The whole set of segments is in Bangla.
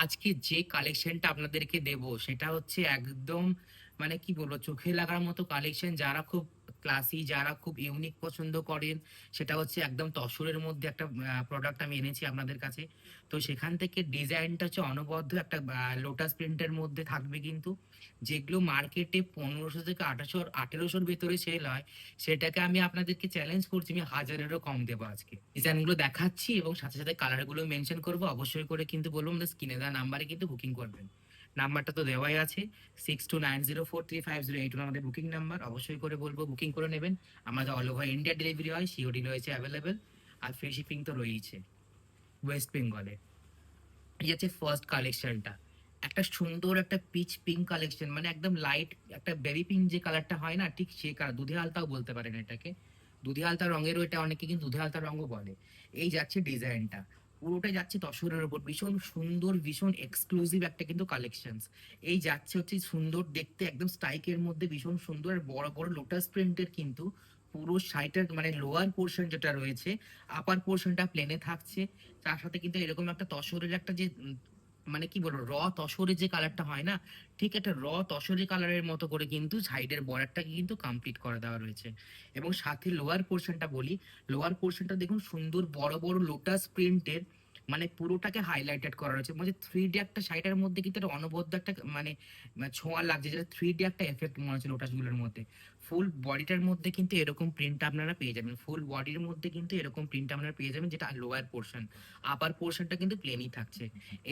আজকে যে কালেকশনটা আপনাদেরকে দেব, সেটা হচ্ছে একদম মানে কি বলব, চোখে লাগার মতো কালেকশন যারা খুব ক্লাসি যারা খুব ইউনিক পছন্দ করেন, সেটা হচ্ছে একদম তসরের মধ্যে একটা প্রোডাক্ট আমি এনেছি আপনাদের কাছে। তো সেখান থেকে ডিজাইনটা হচ্ছে অনবদ্য, একটা লোটাস প্রিন্টের মধ্যে থাকবে কিন্তু। যেগুলো মার্কেটে পনেরোশো থেকে আঠারোশো, আঠেরোশোর ভেতরে সেল হয়, সেটাকে আমি আপনাদেরকে চ্যালেঞ্জ করছি, আমি হাজারেরও কম দেবো আজকে। ডিজাইনগুলো দেখাচ্ছি এবং সাথে সাথে কালারগুলো মেনশন করব, অবশ্যই করে কিন্তু বলব, আমাদের স্ক্রিনে দেওয়া নাম্বারে কিন্তু বুকিং করবেন। নাম্বারটা তো দেওয়াই আছে। Six two nine zero four three five zero eight আমাদের বুকিং নাম্বার অবশ্যই করে বলব বুকিং করে নেবেন। আমাদের অল ওভার ইন্ডিয়া ডেলিভারি হয় সিওডি রয়েছে অ্যাভেলেবেল আর ফ্রি শিপিং তো রয়েছে ওয়েস্ট বেঙ্গলে এই হচ্ছে ফার্স্ট কালেকশনটা একটা সুন্দর একটা পিচ পিঙ্ক কালেকশন মানে একদম লাইট একটা বেবি পিঙ্ক যে কালারটা হয় না, ঠিক সে কালার দুধে আলতাও বলতে পারেন এটাকে। দুধে আলতা রঙেরও এটা অনেকে কিন্তু দুধে আলতা রঙও বলে। এই যাচ্ছে ডিজাইনটা পুরোটাই যাচ্ছে তসরের উপর। ভীষণ সুন্দর, ভীষণ এক্সক্লুসিভ একটা কিন্তু কালেকশনস এই যাচ্ছে হচ্ছে সুন্দর দেখতে, একদম স্ট্রাইকের মধ্যে ভীষণ সুন্দর আর বড় বড় লোটাস প্রিন্টের কিন্তু পুরো সাইটের মানে লোয়ার পোর্শন যেটা রয়েছে আপার পোর্শনটা প্লেনে থাকছে। তার সাথে কিন্তু এরকম একটা তসরের একটা যে মানে কি বলব র তসরের যে কালারটা হয় না, ঠিক একটা র তসরের কালারের মতো করে কিন্তু সাইডের বর্ডারটাকে কিন্তু কমপ্লিট করে দেওয়া রয়েছে। এবং সাথে লোয়ার পোর্শনটা বলি লোয়ার পোর্শনটা দেখুন সুন্দর বড় বড় লোটাস প্রিন্টের মানে পুরোটাকে হাইলাইটেড করা রয়েছে। মানে থ্রি ডি একটা সাইডের মধ্যে কিন্তু একটা অনবদ্য একটা মানে মানে ছোঁয়া লাগছে, যেটা থ্রি ডি একটা এফেক্ট মনে হচ্ছে লোটাসগুলোর মধ্যে। ফুল বডিটার মধ্যে কিন্তু এরকম প্রিন্ট আপনারা পেয়ে যাবেন। ফুল বডির মধ্যে কিন্তু এরকম প্রিন্ট আপনারা পেয়ে যাবেন, যেটা লোয়ার পোর্শন আপার পোর্শনটা কিন্তু প্লেনই থাকছে।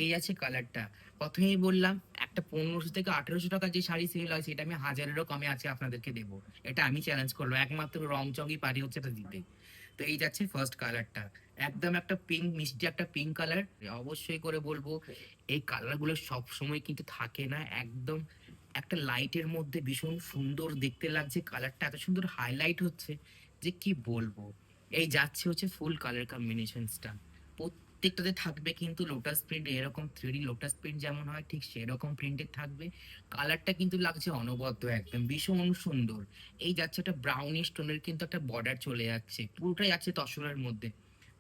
এই আছে কালারটা প্রথমেই বললাম, একটা পনেরোশো থেকে আঠেরোশো টাকা যে শাড়ি সেল হয়, সেটা আমি হাজারেরও কমে আছে আপনাদেরকে দেবো। এটা আমি চ্যালেঞ্জ করল একমাত্র রং চঙই পারি হচ্ছে এটা দিতে। তো এই যাচ্ছে ফার্স্ট কালারটা একদম একটা পিঙ্ক মিষ্টি একটা পিঙ্ক কালার অবশ্যই করে বলব, এই কালারগুলো সব সময় কিন্তু থাকে না। একদম একটা লাইটের মধ্যে ভীষণ সুন্দর দেখতে লাগছে কালারটা এত সুন্দর হাইলাইট হচ্ছে যে কি বলব? এই যাচ্ছে হচ্ছে ফুল কালার কম্বিনেশনসটা প্রত্যেকটাতে থাকবে কিন্তু লোটাস প্রিন্ট এরকম থ্রি লোটাস প্রিন্ট যেমন হয়, ঠিক সেরকম প্রিন্টের থাকবে। কালারটা কিন্তু লাগছে অনবদ্য একদম, ভীষণ সুন্দর। এই যাচ্ছে একটা ব্রাউনি স্টোনের কিন্তু একটা বর্ডার চলে যাচ্ছে, পুরোটাই আছে তসরের মধ্যে।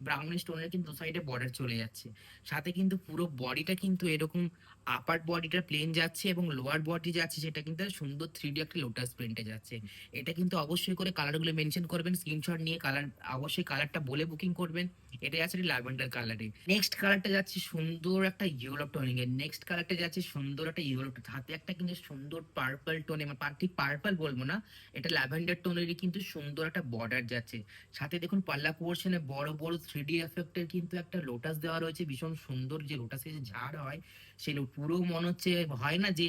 ব্রাউনি স্টোনের কিন্তু সাইডে বর্ডার চলে যাচ্ছে। সাথে কিন্তু পুরো বডিটা কিন্তু এরকম আপার বডিটা প্লেন যাচ্ছে এবং লোয়ার বডি যাচ্ছে, সেটা কিন্তু সুন্দর থ্রি ডি একটা লোটাস প্রিন্টে যাচ্ছে। এটা কিন্তু অবশ্যই করে কালারগুলো মেনশন করবেন স্ক্রিনশট নিয়ে কালার অবশ্যই কালারটা বলে বুকিং করবেন। এটা যাচ্ছে ল্যাভেন্ডার কালারে নেক্সট কালারটা যাচ্ছে সুন্দর একটা ইয়েলো টোনিং এর। নেক্সট কালারটা যাচ্ছে সুন্দর একটা ইয়েলো হাতে একটা কিন্তু সুন্দর পার্পল টোনে মানে ঠিক পার্পল বলব না, এটা ল্যাভেন্ডার টোনেরই কিন্তু সুন্দর একটা বর্ডার যাচ্ছে। সাথে দেখুন পাল্লা পোর্শনে বড় বড় থ্রি ডি এফেক্টের কিন্তু একটা লোটাস দেওয়া রয়েছে। ভীষণ সুন্দর যে লোটাসের যে ঝাড় হয় সে লো- পুরো মনে হচ্ছে, হয় না যে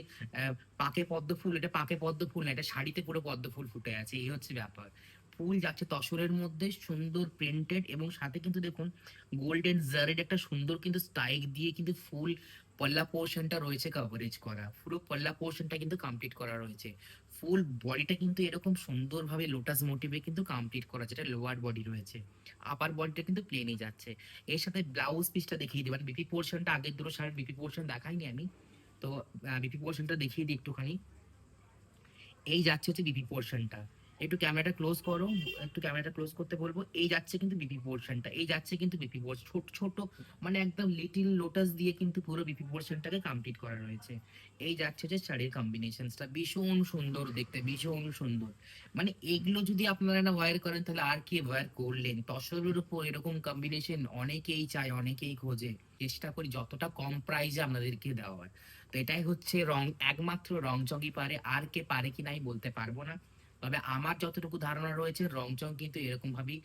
পাকে পদ্ম ফুল, এটা পাকে পদ্ম ফুল না, এটা শাড়িতে পুরো পদ্ম ফুল ফুটে আছে, এই হচ্ছে ব্যাপার। ফুল যাচ্ছে তসরের মধ্যে, সুন্দর প্রিন্টেড এবং সাথে কিন্তু দেখুন গোল্ডেন জারেড একটা সুন্দর কিন্তু স্টাইক দিয়ে কিন্তু ফুল পল্লা পোর্শনটা রয়েছে কভারেজ করা। পুরো পল্লা পোর্শনটা কিন্তু কমপ্লিট করা রয়েছে। ফুল বডিটা কিন্তু এরকম সুন্দরভাবে লোটাস মোটিভে কিন্তু কমপ্লিট করা, যেটা লোয়ার বডি রয়েছে। আপার বডিটা কিন্তু প্লেনই যাচ্ছে। এর সাথে ব্লাউজ পিসটা দেখিয়ে দিই। মানে বিপি পোর্শনটা আগের দুটো শাড়ির বিপি পোর্শন দেখাইনি আমি। তো বিপি পোর্শনটা দেখিয়ে দিই একটুখানি। এই যাচ্ছে হচ্ছে বিপি পোর্শনটা একটু ক্যামেরাটা ক্লোজ করো, একটু ক্যামেরাটা ক্লোজ করতে বলব। এই যাচ্ছে কিন্তু বিপি পোর্শনটা এই যাচ্ছে কিন্তু বিপি পোর্শন ছোট ছোট মানে একদম লিটিল লোটাস দিয়ে কিন্তু পুরো বিপি পোর্শনটাকে কমপ্লিট করা রয়েছে। এই যাচ্ছে যে শাড়ির কম্বিনেশনসটা ভীষণ সুন্দর দেখতে, ভীষণ সুন্দর। মানে এগুলো যদি আপনারা না ওয়্যার করেন, তাহলে আর কি ওয়্যার করলেন? তসরের উপর এরকম কম্বিনেশন অনেকেই চায়, অনেকেই খোঁজে। চেষ্টা করি যতটা কম প্রাইসে আপনাদেরকে দেওয়ার। তো এটাই হচ্ছে রং, একমাত্র রং চঙ্গই পারে, আর কে পারে কি নাই বলতে পারব না। তবে আমার যতটুকু ধারণা রয়েছে, রংচং কিন্তু এরকম ভাবেই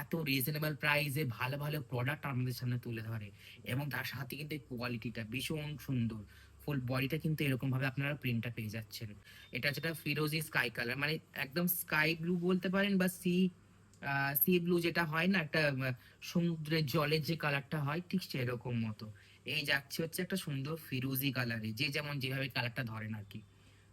এত রিজনেবল প্রাইসে ভালো ভালো প্রোডাক্ট আমাদের সামনে তুলে ধরে এবং তার সাথে কিন্তু কোয়ালিটিটা ভীষণ সুন্দর। ফুল বডিটা কিন্তু এরকম ভাবে আপনারা প্রিন্টটা পেয়ে যাচ্ছেন। এটা যেটা ফিরোজি স্কাই কালার মানে একদম স্কাই ব্লু বলতে পারেন বা সি সি ব্লু যেটা হয় না, একটা সমুদ্রের জলের যে কালারটা হয়, ঠিক সেরকম মতো। এই যাচ্ছে হচ্ছে একটা সুন্দর ফিরোজি কালারে যে যেমন যেভাবে কালারটা ধরেন আর কি।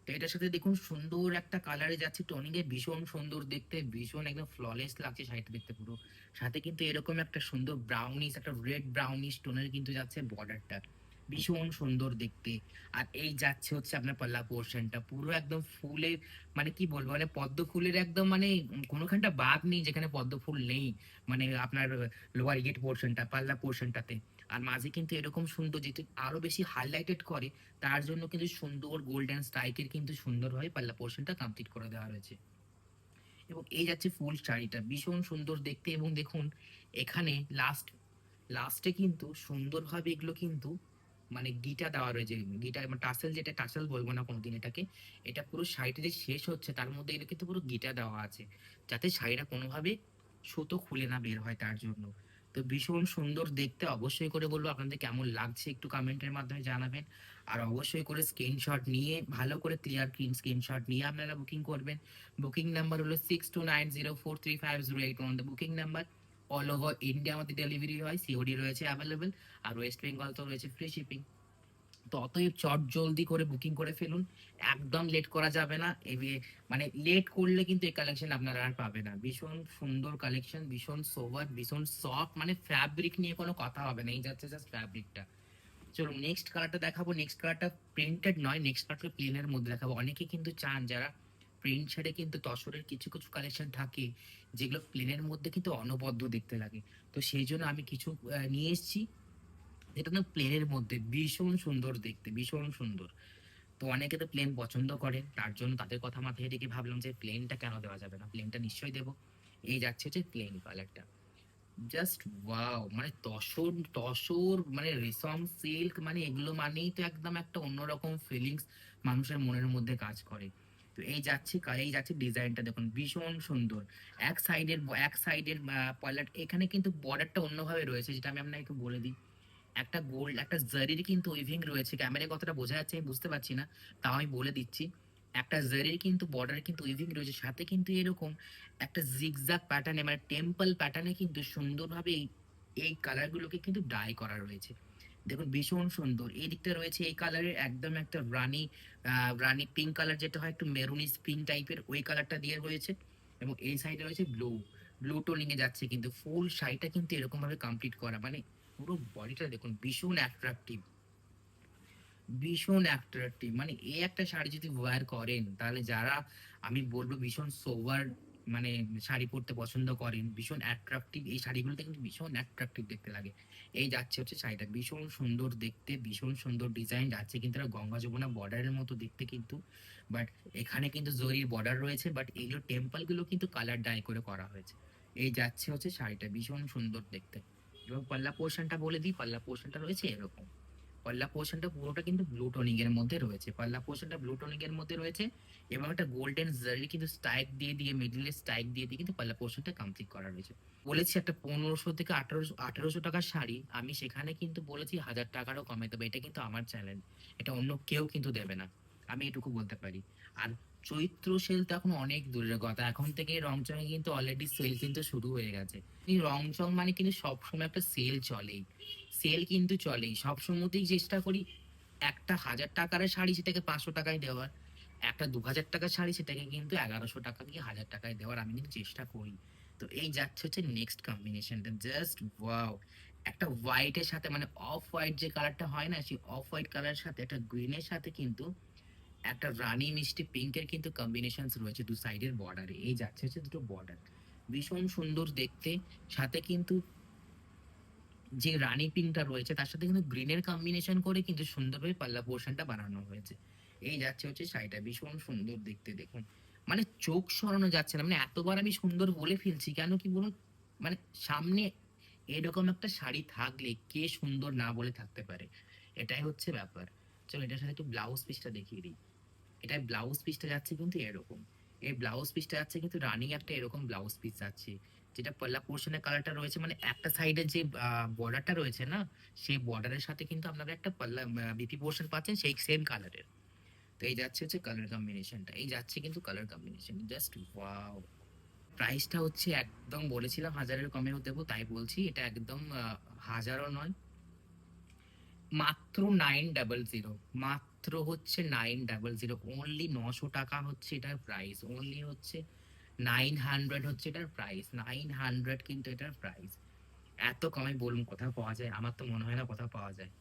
তো এটার সাথে দেখুন সুন্দর একটা কালারে যাচ্ছে টনিং এ ভীষণ সুন্দর দেখতে, ভীষণ একদম ফ্ললেস লাগছে শাড়িটা দেখতে পুরো। সাথে কিন্তু এরকম একটা সুন্দর ব্রাউনিশ একটা রেড ব্রাউনিশ টোনের কিন্তু যাচ্ছে বর্ডারটা ভীষণ সুন্দর দেখতে। আর এই যাচ্ছে হচ্ছে আপনার পাল্লা পোর্শনটা পুরো একদম ফুলে মানে কি বলব মানে পদ্ম ফুলের একদম মানে কোনোখানটা বাদ নেই যেখানে পদ্ম ফুল নেই মানে আপনার লোয়ার গেট পোর্শনটা পাল্লা পোর্শনটাতে আর মাঝে কিন্তু এরকম সুন্দর যেটা আরও বেশি হাইলাইটেড করে, তার জন্য কিন্তু সুন্দর গোল্ডেন স্ট্রাইকের কিন্তু সুন্দরভাবে পাল্লা পোর্শনটা কমপ্লিট করে দেওয়া হয়েছে। এবং এই যাচ্ছে ফুল শাড়িটা, ভীষণ সুন্দর দেখতে। এবং দেখুন, এখানে লাস্ট লাস্টে কিন্তু সুন্দরভাবে এগুলো কিন্তু মানে গিটা দেওয়া রয়েছে। গিটা মানে টাসেল যেটা, টাসেল বলব না কোনোদিন এটাকে, এটা পুরো শাড়িটা যে শেষ হচ্ছে, তার মধ্যে এটা কিন্তু পুরো গিটা দেওয়া আছে, যাতে শাড়িটা কোনোভাবে সুতো খুলে না বের হয় তার জন্য। তো ভীষণ সুন্দর দেখতে। অবশ্যই করে বলব আপনাদের কেমন লাগছে একটু কমেন্টের মাধ্যমে জানাবেন। আর অবশ্যই করে স্ক্রিনশট নিয়ে, ভালো করে ক্লিয়ার স্ক্রিনশট নিয়ে আপনারা বুকিং করবেন। বুকিং নাম্বার হলো six two nine zero four three five zero eight one booking number all over India আমাদের ডেলিভারি হয় সিওডি রয়েছে অ্যাভেলেবেল আর ওয়েস্ট বেঙ্গল তো রয়েছে ফ্রি শিপিং তো অতএব চট জলদি করে বুকিং করে ফেলুন। একদম লেট করা যাবে না। মানে লেট করলে কিন্তু এই কালেকশন আপনারা আর পাবে না। ভীষণ সুন্দর কালেকশন ভীষণ সোভার ভীষণ সফট মানে ফ্যাব্রিক নিয়ে কোনো কথা হবে না। এই যাচ্ছে জাস্ট ফ্যাব্রিকটা চলো নেক্সট কালারটা দেখাবো। নেক্সট কালারটা প্রিন্টেড নয় নেক্সট কালারটা প্লেনের মধ্যে দেখাবো। অনেকে কিন্তু চান, যারা প্রিন্ট ছেড়ে কিন্তু তসরের কিছু কিছু কালেকশন থাকে, যেগুলো প্লেনের মধ্যে কিন্তু অনবদ্য দেখতে লাগে। তো সেই জন্য আমি কিছু নিয়ে এসেছি। যেটা না প্লেনের মধ্যে ভীষণ সুন্দর দেখতে, ভীষণ সুন্দর। তো অনেকে তো প্লেন পছন্দ করে, তার জন্য তাদের কথা মাথায় রেখে ভাবলাম যে প্লেনটা কেন দেওয়া যাবে না? প্লেনটা নিশ্চয়ই দেবো। এই যাচ্ছে হচ্ছে প্লেন কালারটা জাস্ট ওয়াও মানে তসর তসর মানে রেশম সিল্ক মানে এগুলো মানেই তো একদম একটা অন্যরকম ফিলিংস মানুষের মনের মধ্যে কাজ করে। তো এই যাচ্ছে এই যাচ্ছে ডিজাইনটা দেখুন, ভীষণ সুন্দর। এক সাইডের এক সাইডের পয়লাট এখানে কিন্তু বর্ডারটা অন্যভাবে রয়েছে, যেটা আমি আপনাকে বলে দিই। একটা গোল্ড একটা জারির কিন্তু উইভিং রয়েছে। ক্যামেরায় কতটা বোঝা যাচ্ছে আমি বুঝতে পারছি না, তাও আমি বলে দিচ্ছি। একটা জারির কিন্তু বর্ডার কিন্তু উইভিং রয়েছে, সাথে কিন্তু এরকম একটা জিগজাগ প্যাটার্নে মানে টেম্পল প্যাটার্নে কিন্তু সুন্দরভাবে এই এই কালারগুলোকে কিন্তু ডাই করা রয়েছে। দেখুন, ভীষণ সুন্দর। এই দিকটা রয়েছে, এই কালারের একদম একটা রানি রানি পিঙ্ক কালার যেটা হয়, একটু মেরুনিস পিঙ্ক টাইপের ওই কালারটা দিয়ে রয়েছে। এবং এই সাইডে রয়েছে ব্লু ব্লু এ যাচ্ছে কিন্তু ফুল শাড়িটা কিন্তু এরকমভাবে কমপ্লিট করা। মানে পুরো বডিটা দেখুন, ভীষণ অ্যাট্রাকটিভ ভীষণ অ্যাট্রাকটিভ মানে এই একটা শাড়ি যদি ওয়্যার করেন, তাহলে যারা, আমি বলব ভীষণ সোভার মানে শাড়ি পরতে পছন্দ করেন, ভীষণ অ্যাট্রাকটিভ এই শাড়িগুলোতে কিন্তু ভীষণ অ্যাট্রাকটিভ দেখতে লাগে। এই যাচ্ছে হচ্ছে শাড়িটা, ভীষণ সুন্দর দেখতে, ভীষণ সুন্দর ডিজাইন যাচ্ছে কিন্তু গঙ্গা যমুনা বর্ডারের মতো দেখতে কিন্তু। বাট এখানে কিন্তু জরির বর্ডার রয়েছে বাট এইগুলো টেম্পলগুলো কিন্তু কালার ডাই করে করা হয়েছে। এই যাচ্ছে হচ্ছে শাড়িটা, ভীষণ সুন্দর দেখতে। এবং পাল্লা পোর্শনটা বলে দিই পাল্লা পোর্শনটা রয়েছে এরকম। পাল্লা পোর্শনটা পুরোটা কিন্তু ব্লু টোনিং এর মধ্যে রয়েছে। পাল্লা পোর্শনটা ব্লু টোনিং এর মধ্যে রয়েছে। এবং একটা গোল্ডেন জারি কিন্তু স্টাইক দিয়ে দিয়ে মিডিলে স্টাইক দিয়ে দিয়ে কিন্তু পাল্লা পোর্শনটা কমপ্লিট করা রয়েছে। বলেছি একটা পনেরোশো থেকে আঠারোশো আঠারোশো টাকার শাড়ি। আমি সেখানে কিন্তু বলেছি হাজার টাকারও কমে দেবে। এটা কিন্তু আমার চ্যালেঞ্জ এটা অন্য কেউ কিন্তু দেবে না। আমি এটুকু বলতে পারি। আর চৈত্র সেল তো এখন অনেক দূরের কথা। এখন থেকে রংচঙে কিন্তু অলরেডি সেল কিন্তু শুরু হয়ে গেছে। রংচং মানে কিন্তু সবসময় একটা সেল চলেই। সেল কিন্তু চলেই। সবসময়তেই চেষ্টা করি একটা হাজার টাকার শাড়ি সেটাকে পাঁচশো টাকায় দেওয়ার। একটা দু হাজার টাকার শাড়ি সেটাকে কিন্তু এগারোশো টাকা কি হাজার টাকায় দেওয়ার আমি কিন্তু চেষ্টা করি। তো এই যাচ্ছে হচ্ছে নেক্সট কম্বিনেশনটা জাস্ট ওয়াও একটা হোয়াইটের সাথে মানে অফ হোয়াইট যে কালারটা হয় না, সেই অফ হোয়াইট কালারের সাথে, একটা গ্রিনের সাথে কিন্তু একটা রানী মিষ্টি পিঙ্কের কিন্তু কম্বিনেশন রয়েছে দু সাইডের বর্ডারে এই যাচ্ছে হচ্ছে দুটো বর্ডার ভীষণ সুন্দর দেখতে। সাথে কিন্তু যে রানী পিঙ্কটা রয়েছে, তার সাথে কিন্তু গ্রিনের কম্বিনেশন করে কিন্তু সুন্দরভাবে পাল্লা পোর্শনটা বানানো হয়েছে। এই যাচ্ছে হচ্ছে শাড়িটা ভীষণ সুন্দর দেখতে দেখুন। মানে চোখ সরানো যাচ্ছে না। মানে এতবার আমি সুন্দর বলে ফেলছি কেন কি বলুন? মানে সামনে এরকম একটা শাড়ি থাকলে কে সুন্দর না বলে থাকতে পারে? এটাই হচ্ছে ব্যাপার। চলো এটার সাথে একটু ব্লাউজ পিসটা দেখিয়ে দিই। এটা ব্লাউজ পিসটা যাচ্ছে কিন্তু এরকম। এই ব্লাউজ পিসটা যাচ্ছে কিন্তু রানিং একটা এরকম ব্লাউজ পিস যাচ্ছে। যেটা পল্লা পোর্শনের কালারটা রয়েছে মানে একটা সাইডের যে বর্ডারটা রয়েছে না, সেই বর্ডারের সাথে কিন্তু আপনারা একটা পাল্লা বিপি পোর্শন পাচ্ছেন সেই সেম কালারের তো এই যাচ্ছে হচ্ছে কালার কম্বিনেশনটা এই যাচ্ছে কিন্তু কালার কম্বিনেশন জাস্ট ওয়াও প্রাইসটা হচ্ছে একদম বলেছিলাম হাজারের কমে দেবো তাই বলছি, এটা একদম হাজারও নয় মাত্র নাইন ডাবল জিরো মাত্র হচ্ছে নাইন ডাবল জিরো অনলি নশো টাকা হচ্ছে এটার প্রাইস অনলি হচ্ছে নাইন হান্ড্রেড হচ্ছে এটার প্রাইস নাইন হান্ড্রেড কিন্তু এটার প্রাইস এত কমে বলুন, কোথাও পাওয়া যায়? আমার তো মনে হয় না কোথাও পাওয়া যায়।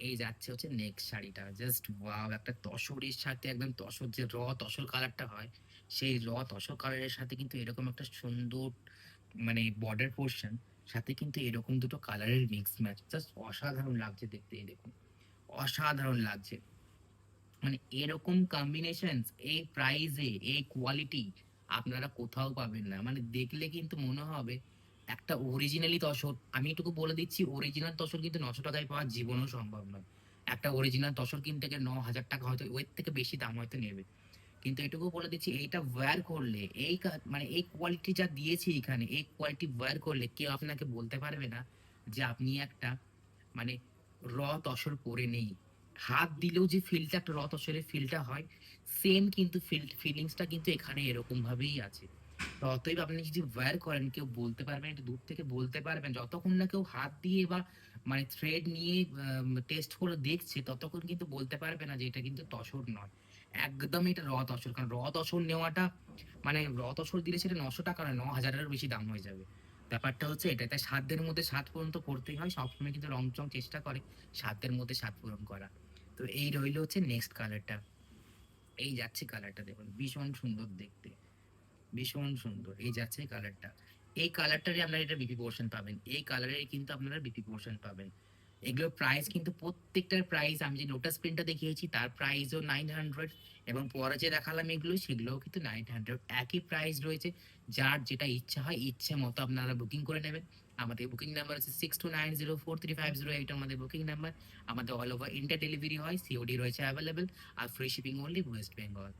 এই যাচ্ছে হচ্ছে নেক্সট শাড়িটা। জাস্ট ওয়াও একটা তসরের সাথে একদম তসর, যে র তসর কালারটা হয়, সেই র তসর কালারের সাথে কিন্তু এরকম একটা সুন্দর মানে বর্ডার পোর্শন সাথে কিন্তু এরকম দুটো কালারের মিক্স ম্যাচ জাস্ট অসাধারণ লাগছে দেখতে দেখুন, অসাধারণ লাগছে। মানে এরকম কম্বিনেশন এই প্রাইসে এই কোয়ালিটি আপনারা কোথাও পাবেন না। মানে দেখলে কিন্তু মনে হবে একটা অরিজিনালি তসর, আমি এটুকু বলে দিচ্ছি অরিজিনাল তসর কিন্তু নশো টাকায় পাওয়া জীবনেও সম্ভব নয়। একটা অরিজিনাল তসর কিনতে গেলে ন হাজার টাকা হয়তো ওর থেকে বেশি দাম হয়তো নেবে। কিন্তু এটুকু বলে দিচ্ছি, এইটা ওয়্যার করলে, এই মানে এই কোয়ালিটি যা দিয়েছি এখানে, এই কোয়ালিটি ওয়্যার করলে কেউ আপনাকে বলতে পারবে না যে আপনি একটা মানে র তসর পরে নেই। হাত দিলেও যে ফিলটা একটা র তসরের ফিলটা হয় সেম কিন্তু ফিল ফিলিংসটা কিন্তু এখানে এরকম ভাবেই আছে। অতএব আপনি যদি ওয়্যার করেন, কেউ বলতে পারবেন একটু দূর থেকে বলতে পারবেন, যতক্ষণ না কেউ হাত দিয়ে বা মানে থ্রেড নিয়ে টেস্ট করে দেখছে, ততক্ষণ কিন্তু বলতে পারবে না যে এটা কিন্তু তসর নয়। একদম এটা র তসর কারণ র তসর নেওয়াটা মানে র তসর দিলে সেটা নশো টাকা নয়, ন হাজারেরও বেশি দাম হয়ে যাবে। ব্যাপারটা হচ্ছে এটা তাই সাধ্যের মধ্যে সাত পর্যন্ত করতেই হয়। সবসময় কিন্তু রং চং চেষ্টা করে সাধ্যের মধ্যে সাত পূরণ করা। তো এই রইল হচ্ছে নেক্সট কালারটা এই যাচ্ছে কালারটা দেখুন, ভীষণ সুন্দর দেখতে। ভীষণ সুন্দর, এই যাচ্ছে কালারটা এই কালারটারই আপনারা এটা বিপি পোর্শন পাবেন। এই কালারের কিন্তু আপনারা বিপি পোর্শন পাবেন। এগুলোর প্রাইস কিন্তু প্রত্যেকটার প্রাইস আমি যে লোটাস প্রিন্টটা দেখিয়েছি, তার প্রাইসও নাইন হান্ড্রেড এবং পরে যে দেখালাম এগুলো, সেগুলোও কিন্তু নাইন হান্ড্রেড একই প্রাইস রয়েছে, যার যেটা ইচ্ছা হয়, ইচ্ছে মতো আপনারা বুকিং করে নেবেন। আমাদের বুকিং নাম্বার হচ্ছে six two nine zero four three five zero eight আমাদের বুকিং নাম্বার আমাদের অল ওভার ইন্ডিয়া ডেলিভারি হয় সিওডি রয়েছে অ্যাভেলেবেল আর free shipping only West Bengal